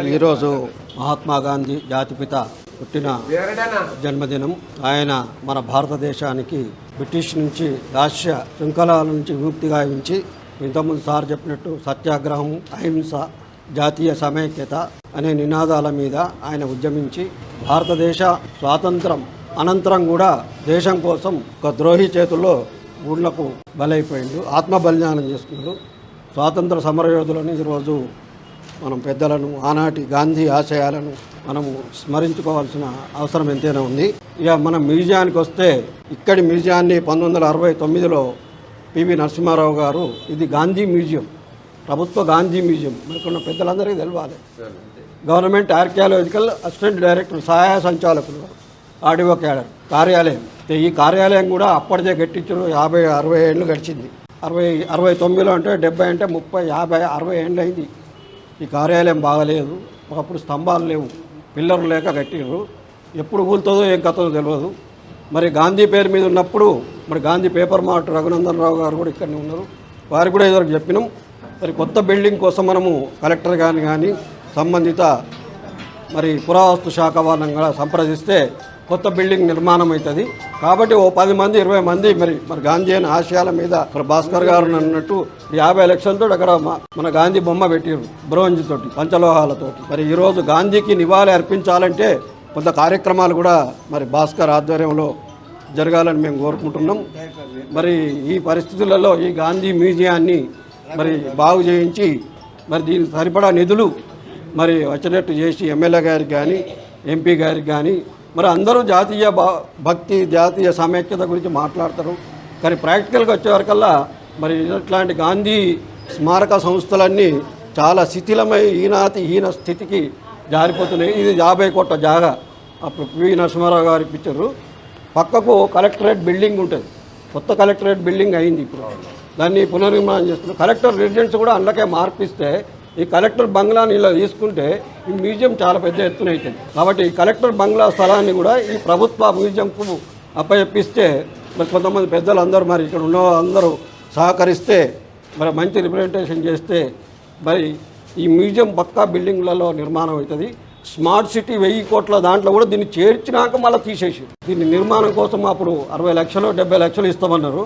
ఈరోజు మహాత్మా గాంధీ జాతిపిత పుట్టిన జన్మదినం. ఆయన మన భారతదేశానికి బ్రిటిష్ నుంచి దాస్య శృంఖలాల నుంచి విముక్తి గావించి ఇంతకుముందు సార్ చెప్పినట్టు సత్యాగ్రహం అహింస జాతీయ సమైక్యత అనే నినాదాల మీద ఆయన ఉద్యమించి భారతదేశ స్వాతంత్రం అనంతరం కూడా దేశం కోసం ఒక ద్రోహి చేతుల్లో గుండ్లకు బలైపోయిండు ఆత్మ బలిదానం చేసుకున్నాడు. స్వాతంత్ర సమరయోధులను ఈరోజు మనం పెద్దలను ఆనాటి గాంధీ ఆశయాలను మనము స్మరించుకోవాల్సిన అవసరం ఎంతైనా ఉంది. ఇక మనం మ్యూజియానికి వస్తే ఇక్కడి మ్యూజియాన్ని పంతొమ్మిది వందల అరవై తొమ్మిదిలో పివి నరసింహారావు గారు ఇది గాంధీ మ్యూజియం ప్రభుత్వ గాంధీ మ్యూజియం మనకున్న పెద్దలందరికీ తెలియాలి గవర్నమెంట్ ఆర్కియాలజికల్ అసిస్టెంట్ డైరెక్టర్ సహాయ సంచాలకులు ఆడియో క్యాడర్ కార్యాలయం. ఈ కార్యాలయం కూడా అప్పటిదే కట్టించారు యాభై అరవై ఏళ్ళు గడిచింది. అరవై అరవై తొమ్మిదిలో అంటే డెబ్బై అంటే ముప్పై యాభై అరవై ఏళ్ళు అయింది. ఈ కార్యాలయం బాగలేదు. ఒకప్పుడు స్తంభాలు లేవు. పిల్లర్లు లేక కట్టిండ్రు ఎప్పుడు కూలుతుందో ఏం కథదో తెలియదు మరి గాంధీ పేరు మీద ఉన్నప్పుడు మరి గాంధీ పేపర్ మార్ట్ రఘునందన్ రావు గారు కూడా ఇక్కడనే ఉన్నారు. వారికి కూడా ఇదివరకు చెప్పినాం. మరి కొత్త బిల్డింగ్ కోసం మనము కలెక్టర్ గారిని కానీ సంబంధిత మరి పురావస్తు శాఖ వాళ్ళని కూడా సంప్రదిస్తే కొత్త బిల్డింగ్ నిర్మాణం అవుతుంది కాబట్టి ఓ పది మంది ఇరవై మంది మరి మరి గాంధీ అయిన ఆశయాల మీద మరి భాస్కర్ గారు అన్నట్టు యాభై లక్షలతో అక్కడ మన గాంధీ బొమ్మ పెట్టారు బ్రోంజ్ తోటి పంచలోహాలతోటి మరి ఈరోజు గాంధీకి నివాళి అర్పించాలంటే కొంత కార్యక్రమాలు కూడా మరి భాస్కర్ ఆధ్వర్యంలో జరగాలని మేము కోరుకుంటున్నాం. మరి ఈ పరిస్థితులలో ఈ గాంధీ మ్యూజియాన్ని మరి బాగు చేయించి మరి దీనికి సరిపడా నిధులు మరి వచ్చినట్టు చేసి ఎమ్మెల్యే గారికి కానీ ఎంపీ గారికి కానీ మరి అందరూ జాతీయ భక్తి జాతీయ సమైక్యత గురించి మాట్లాడతారు. కానీ ప్రాక్టికల్గా వచ్చేవరకల్లా మరి ఇట్లాంటి గాంధీ స్మారక సంస్థలన్నీ చాలా శిథిలమై ఈనాతి హీన స్థితికి జారిపోతున్నాయి. ఇది యాభై కోట్ల జాగా. అప్పుడు పివి నరసింహారావు గారు ఇప్పించారు. పక్కకు కలెక్టరేట్ బిల్డింగ్ ఉంటుంది. కొత్త కలెక్టరేట్ బిల్డింగ్ అయింది ఇప్పుడు. దాన్ని పునర్నిర్మాణం చేస్తున్నారు. కలెక్టర్ రెసిడెన్స్ కూడా అందులోకే మార్పిస్తే ఈ కలెక్టర్ బంగ్లాని ఇలా తీసుకుంటే ఈ మ్యూజియం చాలా పెద్ద ఎత్తున అవుతుంది. కాబట్టి ఈ కలెక్టర్ బంగ్లా స్థలాన్ని కూడా ఈ ప్రభుత్వ మ్యూజియంకు అప్పచెప్పిస్తే మరి కొంతమంది పెద్దలు అందరూ మరి ఇక్కడ ఉన్న అందరూ సహకరిస్తే మరి మంచి రిప్రజెంటేషన్ చేస్తే మరి ఈ మ్యూజియం పక్కా బిల్డింగ్లలో నిర్మాణం అవుతుంది. స్మార్ట్ సిటీ వెయ్యి కోట్ల దాంట్లో కూడా దీన్ని చేర్చినాక మళ్ళీ తీసేసి. దీన్ని నిర్మాణం కోసం అప్పుడు అరవై లక్షలు డెబ్బై లక్షలు ఇస్తామన్నారు.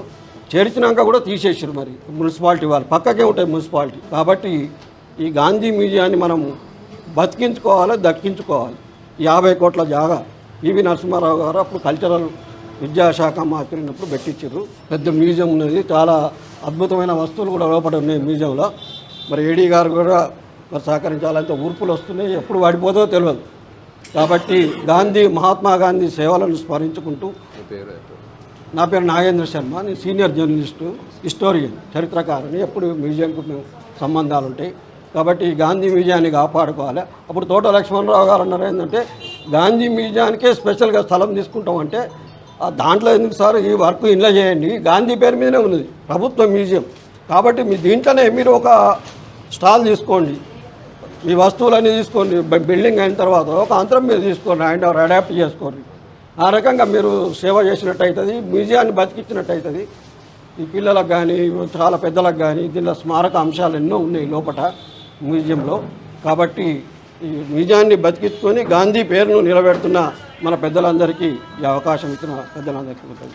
చేర్చినాక కూడా తీసేసారు మరి మున్సిపాలిటీ వాళ్ళు. పక్కకే ఉంటాయి మున్సిపాలిటీ. కాబట్టి ఈ గాంధీ మ్యూజియాన్ని మనం బతికించుకోవాలి దక్కించుకోవాలి. యాభై కోట్ల జాగా ఈవి నరసింహారావు గారు అప్పుడు కల్చరల్ విద్యాశాఖ మాట్లాడినప్పుడు పెట్టించారు. పెద్ద మ్యూజియం ఉన్నది. చాలా అద్భుతమైన వస్తువులు కూడా లోపల ఉన్నాయి మ్యూజియంలో. మరి ఏడీ గారు కూడా మరి సహకరించాలంటే ఊర్పులు వస్తున్నాయి. ఎప్పుడు వాడిపోతుందో తెలియదు కాబట్టి గాంధీ మహాత్మా గాంధీ సేవలను స్మరించుకుంటూ నా పేరు నాగేంద్ర శర్మ. నేను సీనియర్ జర్నలిస్టు హిస్టోరియన్ చరిత్రకారుని. ఎప్పుడు మ్యూజియంకు మేము సంబంధాలు ఉంటాయి. కాబట్టి గాంధీ మ్యూజియాన్ని కాపాడుకోవాలి. అప్పుడు తోట లక్ష్మణరావు గారు అన్నారు ఏంటంటే గాంధీ మ్యూజియానికే స్పెషల్గా స్థలం తీసుకుంటామంటే ఆ దాంట్లో ఎందుకు సార్ ఈ వర్క్ ఇంట్లో చేయండి? గాంధీ పేరు మీదనే ఉన్నది ప్రభుత్వ మ్యూజియం. కాబట్టి మీ దీంట్లోనే మీరు ఒక స్టాల్ తీసుకోండి. మీ వస్తువులన్నీ తీసుకోండి బిల్డింగ్ అయిన తర్వాత ఒక అంతరం మీరు తీసుకోండి ఆయన అడాప్ట్ చేసుకోండి. ఆ రకంగా మీరు సేవ చేసినట్టు అవుతుంది మ్యూజియాన్ని బతికించినట్టు అవుతుంది ఈ పిల్లలకు కానీ చాలా పెద్దలకు కానీ దీనిలో స్మారక అంశాలు ఎన్నో ఉన్నాయి లోపల మ్యూజియంలో. కాబట్టి ఈ నిజాన్ని బతికించుకొని గాంధీ పేరును నిలబెడుతున్న మన పెద్దలందరికీ ఈ అవకాశం ఇచ్చిన పెద్దలందరికీ ఉంటుంది